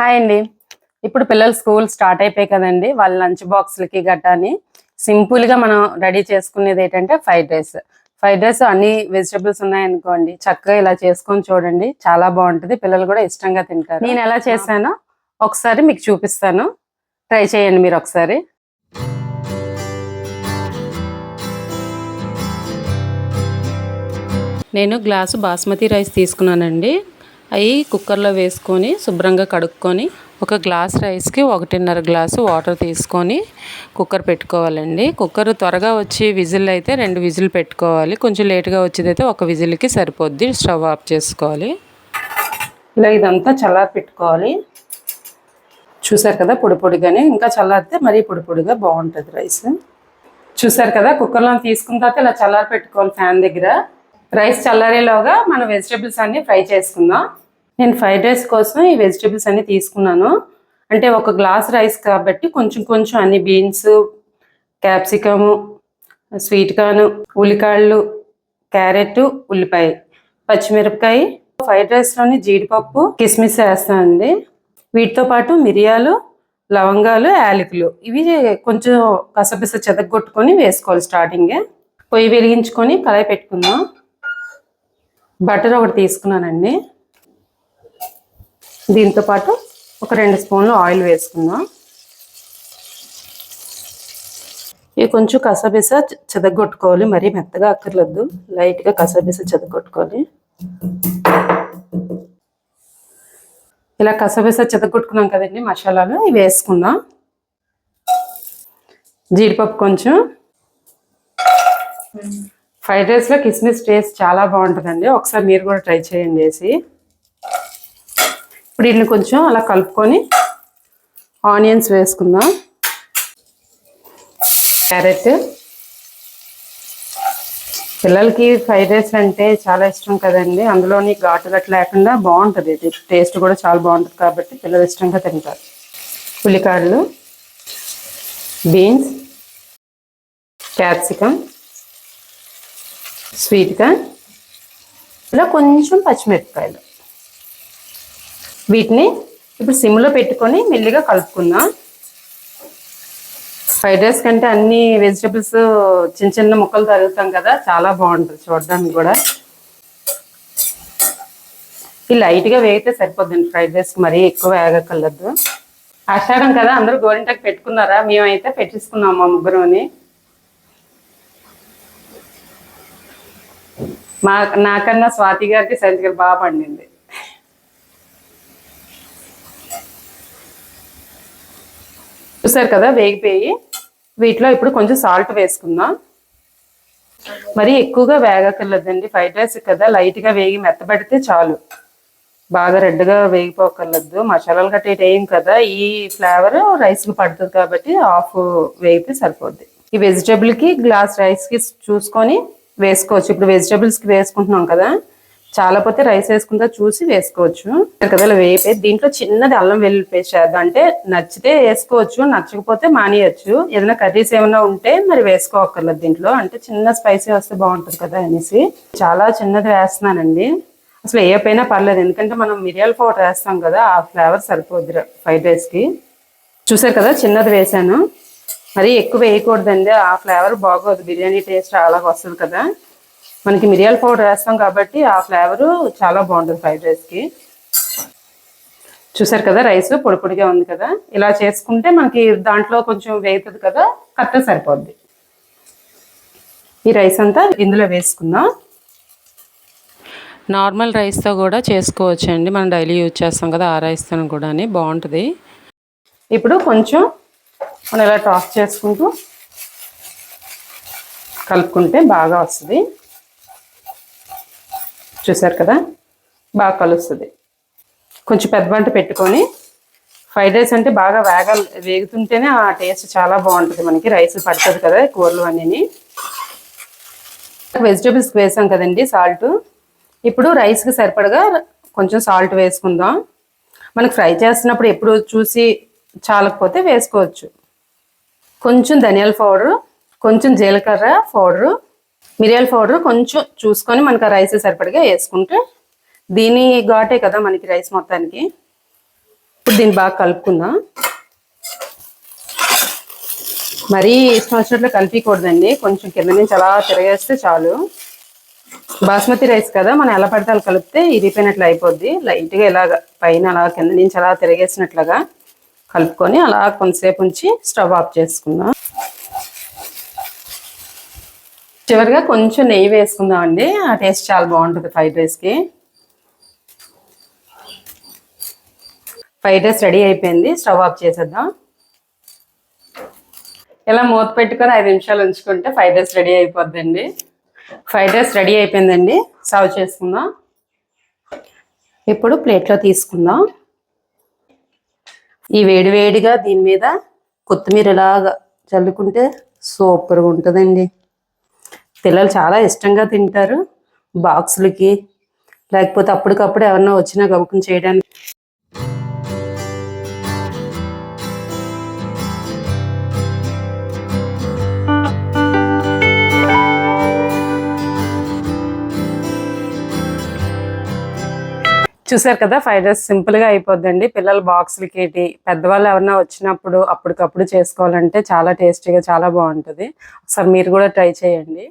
Hi అండి. ఇప్పుడు పిల్లలు స్కూల్ స్టార్ట్ అయిపోయాయి కదండి. వాళ్ళ లంచ్ బాక్స్లకి గట్టాని సింపుల్గా మనం రెడీ చేసుకునేది ఏంటంటే ఫ్రైడ్ రైస్. ఫ్రైడ్ రైస్ అన్ని వెజిటబుల్స్ ఉన్నాయనుకోండి చక్కగా ఇలా చేసుకొని చూడండి. చాలా బాగుంటుంది. పిల్లలు కూడా ఇష్టంగా తింటారు. నేను ఎలా చేశానో ఒకసారి మీకు చూపిస్తాను. ట్రై చేయండి మీరు ఒకసారి. నేను గ్లాసు బాస్మతి రైస్ తీసుకున్నానండి. అవి కుక్కర్లో వేసుకొని శుభ్రంగా కడుక్కొని ఒక గ్లాస్ రైస్కి ఒకటిన్నర గ్లాసు వాటర్ తీసుకొని కుక్కర్ పెట్టుకోవాలండి. కుక్కర్ త్వరగా వచ్చి విజిల్ అయితే రెండు విజిల్ పెట్టుకోవాలి. కొంచెం లేట్గా వచ్చేదైతే ఒక విజిల్కి సరిపోద్ది. స్టవ్ ఆఫ్ చేసుకోవాలి. ఇలా ఇదంతా చల్లారి పెట్టుకోవాలి. చూసారు కదా పొడి పొడిగానే. ఇంకా చల్లారితే మరీ పొడి పొడిగా బాగుంటుంది రైస్. చూసారు కదా కుక్కర్లో తీసుకున్న తర్వాత ఇలా చల్లారి పెట్టుకోవాలి ఫ్యాన్ దగ్గర. రైస్ చల్లరేలోగా మన వెజిటేబుల్స్ అన్నీ ఫ్రై చేసుకుందాం. నేను ఫ్రైడ్ రైస్ కోసం ఈ వెజిటేబుల్స్ అన్ని తీసుకున్నాను. అంటే ఒక గ్లాస్ రైస్ కాబట్టి కొంచెం కొంచెం అన్ని బీన్స్ క్యాప్సికము స్వీట్ కార్న్ ఉల్లికాళ్ళు క్యారెట్ ఉల్లిపాయ పచ్చిమిరపకాయ ఫ్రైడ్ రైస్లోని జీడిపప్పు కిస్మిస్ వేస్తానండి వీటితో పాటు మిరియాలు లవంగాలు యాలకులు. ఇవి కొంచెం కసపిస చెదగొట్టుకొని వేసుకోవాలి స్టార్టింగే. పొయ్యి వెలిగించుకొని కళాయి పెట్టుకుందాం. బటర్ ఒకటి తీసుకున్నానండి. దీంతో పాటు ఒక రెండు స్పూన్లు ఆయిల్ వేసుకుందాం. ఇవి కొంచెం కసబిస చెదగొట్టుకోవాలి. మరీ మెత్తగా అక్కర్లేదు లైట్గా కసబిస చెదగొట్టుకోవాలి. ఇలా కసబిస చెదగొట్టుకున్నాం కదండి మసాలాలు. ఇవి వేసుకుందాం. జీడిపప్పు కొంచెం. ఫ్రైడ్ రైస్లో కిస్మిస్ టేస్ట్ చాలా బాగుంటుందండి. ఒకసారి మీరు కూడా ట్రై చేయండి వేసి. ఇప్పుడు వీటిని కొంచెం అలా కలుపుకొని ఆనియన్స్ వేసుకుందాం. క్యారెట్ పిల్లలకి ఫ్రైడ్ రైస్ అంటే చాలా ఇష్టం కదండి. అందులోని ఘాటు గట్టు లేకుండా బాగుంటుంది. ఇది టేస్ట్ కూడా చాలా బాగుంటుంది కాబట్టి పిల్లలు ఇష్టంగా తింటారు. ఉల్లికాడలు బీన్స్ క్యాప్సికమ్ స్వీట్గా ఇలా కొంచెం పచ్చిమిరపకాయలు. వీటిని ఇప్పుడు సిమ్లో పెట్టుకొని మెల్లిగా కలుపుకుందాం. ఫ్రైడ్ రైస్ కంటే అన్ని వెజిటబుల్స్ చిన్న చిన్న ముక్కలు తరుగుతాం కదా చాలా బాగుంటుంది చూడడానికి కూడా. ఈ లైట్గా వేగితే సరిపోద్దండి ఫ్రైడ్ రైస్ మరీ ఎక్కువ వేగకలదు ఆషాఢం కదా అందరూ గోరింటాకు పెట్టుకున్నారా? మేమైతే పెట్టించుకున్నాం మా ముగ్గురుని. మా నాకన్నా స్వాతి గారికి సంచి గారు బాగా పండింది. చూసారు కదా వేగిపోయి. వీటిలో ఇప్పుడు కొంచెం సాల్ట్ వేసుకుందాం. మరి ఎక్కువగా వేగక్కర్లేదండి ఫ్రైడ్ రైస్ కదా లైట్గా వేగి మెత్తబడితే చాలు. బాగా రెడ్గా వేగిపోకర్లేదు మసాలాలు గట్ట వేయం కదా ఈ ఫ్లేవర్ రైస్కి పడుతుంది కాబట్టి హాఫ్ వేగితే సరిపోద్ది. ఈ వెజిటేబుల్కి గ్లాస్ రైస్కి చూసుకొని వేసుకోవచ్చు. ఇప్పుడు వెజిటబుల్స్కి వేసుకుంటున్నాం కదా చాలా పోతే రైస్ వేసుకుంటా చూసి వేసుకోవచ్చు. కదా ఇలా దీంట్లో చిన్నది అల్లం వెల్లుల్లి పేస్ట్ అంటే నచ్చితే వేసుకోవచ్చు నచ్చకపోతే మానేయచ్చు. ఏదైనా కర్రీస్ ఏమైనా ఉంటే మరి వేసుకోవక్కర్లేదు దీంట్లో. అంటే చిన్న స్పైసీ వస్తే బాగుంటుంది కదా అనేసి. చాలా చిన్నది వేస్తున్నానండి. అసలు వేయపోయినా పర్లేదు. ఎందుకంటే మనం మిరియాల పౌడర్ వేస్తాం కదా ఆ ఫ్లేవర్ సరిపోద్ది ఫ్రైడ్ రైస్కి చూసారు కదా చిన్నది వేసాను. మరీ ఎక్కువ వేయకూడదండి. ఆ ఫ్లేవర్ బాగోదు. బిర్యానీ టేస్ట్ అలాగ వస్తుంది కదా. మనకి మిరియాల పౌడర్ వేస్తాం కాబట్టి ఆ ఫ్లేవరు చాలా బాగుంటుంది ఫ్రైడ్ రైస్కి. చూసారు కదా రైస్ పొడి పొడిగా ఉంది కదా. ఇలా చేసుకుంటే మనకి దాంట్లో కొంచెం వేగుతుంది కదా కరెక్ట్గా సరిపోద్ది. ఈ రైస్ అంతా ఇందులో వేసుకుందాం. నార్మల్ రైస్తో కూడా చేసుకోవచ్చు అండి మనం డైలీ యూజ్ చేస్తాం కదా ఆ రైస్తో కూడా బాగుంటుంది. ఇప్పుడు కొంచెం మనం ఇలా టాస్ చేసుకుంటూ కలుపుకుంటే బాగా వస్తుంది. చూసారు కదా? బాగా కలుస్తుంది. కొంచెం పెద్ద వంట పెట్టుకొని ఫ్రైడ్ రైస్ అంటే బాగా వేగ వేగుతుంటేనే ఆ టేస్ట్ చాలా బాగుంటుంది మనకి. రైస్ పడుతుంది కదా కూరలు అన్నీ వెజిటేబుల్స్కి వేసాం కదండి సాల్ట్. ఇప్పుడు రైస్కి సరిపడగా కొంచెం సాల్ట్ వేసుకుందాం. మనకు ఫ్రై చేస్తున్నప్పుడు ఎప్పుడు చూసి చాలకపోతే వేసుకోవచ్చు. కొంచెం ధనియాల పౌడరు కొంచెం జీలకర్ర పౌడరు మిరియాల పౌడర్ కొంచెం చూసుకొని మనకు ఆ రైస్ సరిపడిగా వేసుకుంటే దీని ఘాటే కదా మనకి రైస్ మొత్తానికి. ఇప్పుడు దీన్ని బాగా కలుపుకుందాం. మరీ ఇష్టం వచ్చినట్లు కలిపికూడదండి. కొంచెం కింద నుంచి అలా తిరగేస్తే చాలు. బాస్మతి రైస్ కదా మనం ఎలా పడితే అలా కలిపితే ఇరిపోయినట్లు అయిపోద్ది. లైట్గా ఇలాగ పైన అలా కింద నుంచి అలా తిరగేసినట్లుగా. కలుపుకొని అలా కొంతసేపు ఉంచి స్టవ్ ఆఫ్ చేసుకుందాం. చివరిగా కొంచెం నెయ్యి వేసుకుందాం అండి ఆ టేస్ట్ చాలా బాగుంటుంది ఫ్రైడ్ రైస్కి. ఫ్రైడ్ రైస్ రెడీ అయిపోయింది. స్టవ్ ఆఫ్ చేసేద్దాం. ఇలా మూత పెట్టుకొని ఐదు నిమిషాలు ఉంచుకుంటే ఫ్రైడ్ రైస్ రెడీ అయిపోద్దండి. ఫ్రైడ్ రైస్ రెడీ అయిపోయిందండి. సర్వ్ చేసుకుందాం. ఇప్పుడు ప్లేట్లో తీసుకుందాం. ఈ వేడి వేడిగా దీని మీద కొత్తిమీర ఇలాగా చల్లుకుంటే సూపర్గా ఉంటుందండి. పిల్లలు చాలా ఇష్టంగా తింటారు. బాక్సులకి లేకపోతే అప్పటికప్పుడు ఎవరన్నా వచ్చినా గబుకుని చేయడానికి. చూసారు కదా ఫైవ్ డేస్ సింపుల్గా అయిపోద్దండి. పిల్లల బాక్స్లకి ఏంటి పెద్దవాళ్ళు ఎవరన్నా వచ్చినప్పుడు అప్పటికప్పుడు చేసుకోవాలంటే చాలా టేస్టీగా చాలా బాగుంటుంది. ఒకసారి మీరు కూడా ట్రై చేయండి.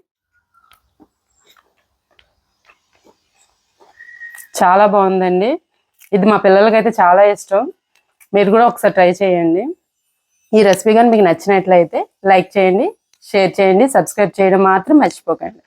చాలా బాగుందండి. ఇది మా పిల్లలకైతే చాలా ఇష్టం. మీరు కూడా ఒకసారి ట్రై చేయండి. ఈ రెసిపీ కానీ మీకు నచ్చినట్లయితే లైక్ చేయండి షేర్ చేయండి సబ్స్క్రైబ్ చేయడం మాత్రం మర్చిపోకండి.